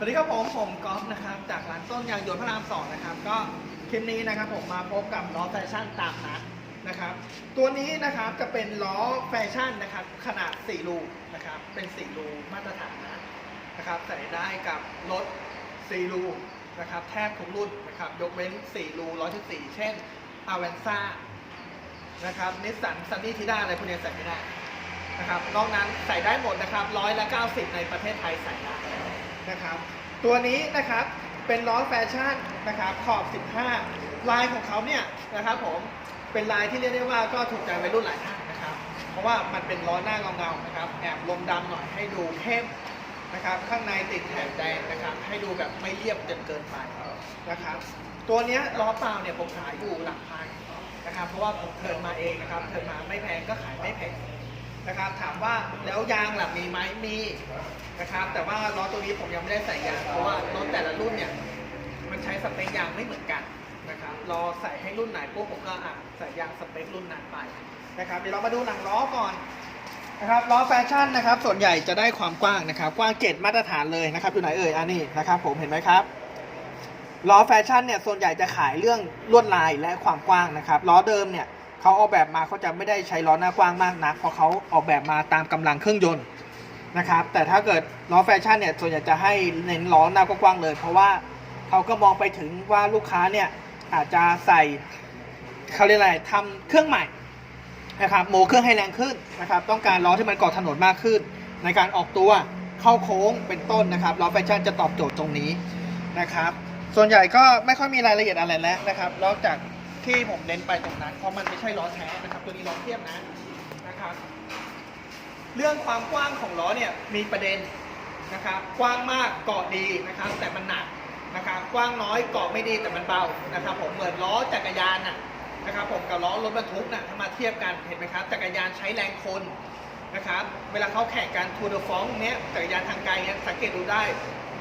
สวัสดีครับผมผมก๊อฟนะครับจากร้านต้นยางยนต์พระรามสองนะครับก็คลิปนี้นะครับผมมาพบกับล้อแฟชั่นตามนัดนะครับ ตัวนี้นะครับจะเป็นล้อแฟชั่นนะครับขนาด 4 รูนะครับเป็น 4 รูมาตรฐานนะนะครับใส่ได้กับรถ 4 รูนะครับแทบทุกรุ่นนะครับยกเว้น 4 รู114เช่นอ v เวนซ่านะครับนิสสันซันนี่ทิด้าอะไรพวกนี้ใส่ไม่ได้นะครับนอกนั้นใส่ได้หมดนะครับร้อยละ90 ในประเทศไทยใส่ได้ นะครับ ตัวนี้นะครับเป็นล้อแฟชั่นนะครับขอบ 15 ลายของเขาเนี่ยนะครับผมเป็นลายที่เรียกได้ว่าก็ถูกใจวัยรุ่นหลายท่านนะครับ เพราะว่ามันเป็นล้อหน้าเงาๆนะครับแอบลมดำหน่อยให้ดูเข้มนะครับข้างในติดแถบแดงนะครับ ให้ดูแบบไม่เรียบจนเกินไปนะครับ ตัวเนี้ยล้อเปล่าเนี่ยผมขายอยู่หลักพันนะครับ เพราะว่าผมเทินมาเองนะครับเทินมาไม่แพงก็ขายไม่แพง นะครับถามว่าแล้วยางหล่ะมีไหมมีนะครับแต่ว่าล้อตัวนี้ผมยังไม่ได้ใส่ยางเพราะว่ารถแต่ละรุ่นเนี่ยมันใช้สเปคยางไม่เหมือนกันนะครับรอใส่ให้รุ่นไหนปุ๊บผมก็อะใส่ยางสเปครุ่นนั้นไปนะครับเดี๋ยวเรามาดูหลังล้อก่อนนะครับล้อแฟชั่นนะครับส่วนใหญ่จะได้ความกว้างนะครับกว้างเกตมาตรฐานเลยนะครับอยู่ไหนเอ่ยอันนี้นะครับผมเห็นไหมครับล้อแฟชั่นเนี่ยส่วนใหญ่จะขายเรื่องลวดลายและความกว้างนะครับล้อเดิมเนี่ย เขาออกแบบมาเขาจะไม่ได้ใช้ล้อหน้ากว้างมากนักเพราะเขาออกแบบมาตามกำลังเครื่องยนต์นะครับ แต่ถ้าเกิดล้อแฟชั่นเนี่ยส่วนใหญ่จะให้เน้นล้อหน้ากว้างเลย เพราะว่าเขาก็มองไปถึงว่าลูกค้าเนี่ยอาจจะใส่เขาเรียกอะไรทำเครื่องใหม่นะครับโมเครื่องให้แรงขึ้นนะครับ ต้องการล้อที่มันเกาะถนนมากขึ้น ในการออกตัวเข้าโค้งเป็นต้นนะครับล้อแฟชั่นจะตอบโจทย์ตรงนี้นะครับ ส่วนใหญ่ก็ไม่ค่อยมีรายละเอียดอะไรแล้วนะครับ นอกจาก ที่ผมเน้นไปตรงนั้น เพราะมันไม่ใช่ล้อแท้นะครับ ตัวนี้ล้อเทียบนะนะครับ เรื่องความกว้างของล้อเนี่ยมีประเด็นนะครับกว้างมากเกาะดีนะครับ แต่มันหนักนะครับกว้างน้อยเกาะไม่ดีแต่มันเบานะครับ ผมเหมือนล้อจักรยานน่ะนะครับ ผมกับล้อรถบรรทุกน่ะถ้ามาเทียบกันเห็นไหมครับจักรยานใช้แรงคนนะครับ เวลาเขาแข่งกันทัวร์เดอฟองเนี้ยจักรยานทางไกลเนี่ยสังเกตดูได้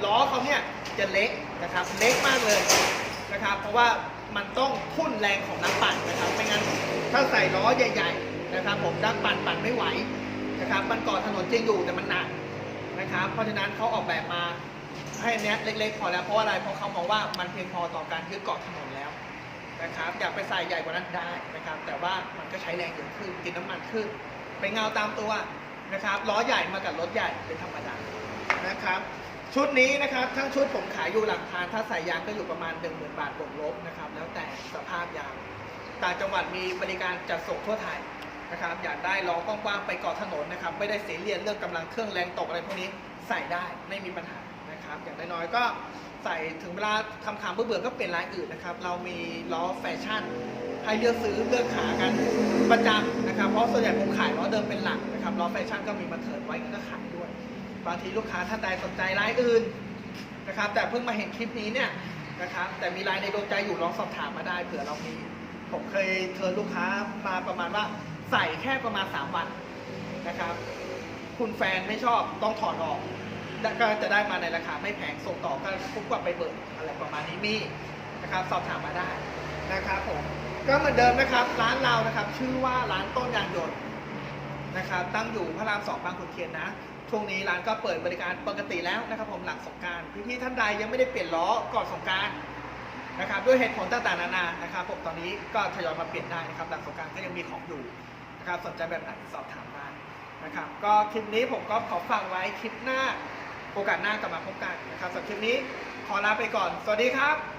ล้อเขาเนี่ยจะเล็กนะครับ เล็กมากเลย นะครับ เพราะว่ามันต้องทุ่นแรงของนักปั่นนะครับ ไม่งั้นถ้าใส่ล้อใหญ่ๆนะครับ ผมนักปั่นปั่นไม่ไหวนะครับ มันเกาะถนนจริงอยู่แต่มันหนักนะครับ เพราะฉะนั้นเขาออกแบบมาให้เนี้ยเล็กๆพอแล้วเพราะอะไรเพราะเขามองว่ามันเพียงพอต่อการยึดเกาะถนนแล้วนะครับ อยากไปใส่ใหญ่กว่านั้นได้นะครับ แต่ว่ามันก็ใช้แรงเยอะขึ้นกินน้ำมันขึ้นเป็นเงาตามตัวนะครับล้อใหญ่มากับรถใหญ่เป็นธรรมดานะครับ ชุดนี้นะครับ ทั้งชุดผมขายอยู่หลักพันถ้าใส่ยางก็อยู่ประมาณ 1 0,000 บาทบวกลบนะครับ แล้วแต่สภาพยาง ต่างจังหวัดมีบริการจัดส่งทั่วไทยนะครับ อยากได้ล้อกว้างๆไปเกาะถนนนะครับ ไม่ได้เสียเรียนเรื่องกำลังเครื่องแรงตกอะไรพวกนี้ใส่ได้ไม่มีปัญหานะครับ อย่างน้อยๆก็ใส่ถึงเวลาคำขำเบื่อๆก็เปลี่ยนลายอื่นนะครับ เรามีล้อแฟชั่นให้เลือกซื้อเลือกขากันประจำนะครับ เพราะส่วนใหญ่ผมขายล้อเดิมเป็นหลักนะครับล้อแฟชั่นก็มีมาเถิดไว้ก็ขาย บางทีลูกค้าท่านใดสนใจรายอื่นนะครับ แต่เพิ่งมาเห็นคลิปนี้เนี่ยนะครับ แต่มีรายในดวงใจอยู่ลองสอบถามมาได้เผื่อเรามี ผมเคยเชิญลูกค้ามาประมาณว่าใส่แค่ประมาณ 3 วันนะครับ คุณแฟนไม่ชอบต้องถอดออกแล้วก็จะได้มาในราคาไม่แพงส่งต่อก็คุ้มกว่าไปเบิกอะไรประมาณนี้มีนะครับ สอบถามมาได้นะครับผมก็เหมือนเดิมนะครับ ร้านเรานะครับ ชื่อว่าร้านต้นยางยนต์นะครับ ตั้งอยู่พระรามสองบางขุนเทียนนะ ช่วงนี้ร้านก็เปิดบริการปกติแล้วนะครับผมหลังสงการพี่ๆท่านใดยังไม่ได้เปลี่ยนล้อก่อนสงการนะครับด้วยเหตุผลต่างๆนานานะครับผมตอนนี้ก็ทยอยมาเปลี่ยนได้นะครับหลังสงการก็ยังมีของอยู่นะครับสนใจแบบไหนสอบถามได้นะครับก็คลิปนี้ผมก็ขอฝากไว้คลิปหน้าโอกาสหน้ากลับมาพบกันนะครับสำหรับคลิปนี้ขอลาไปก่อน สวัสดีครับ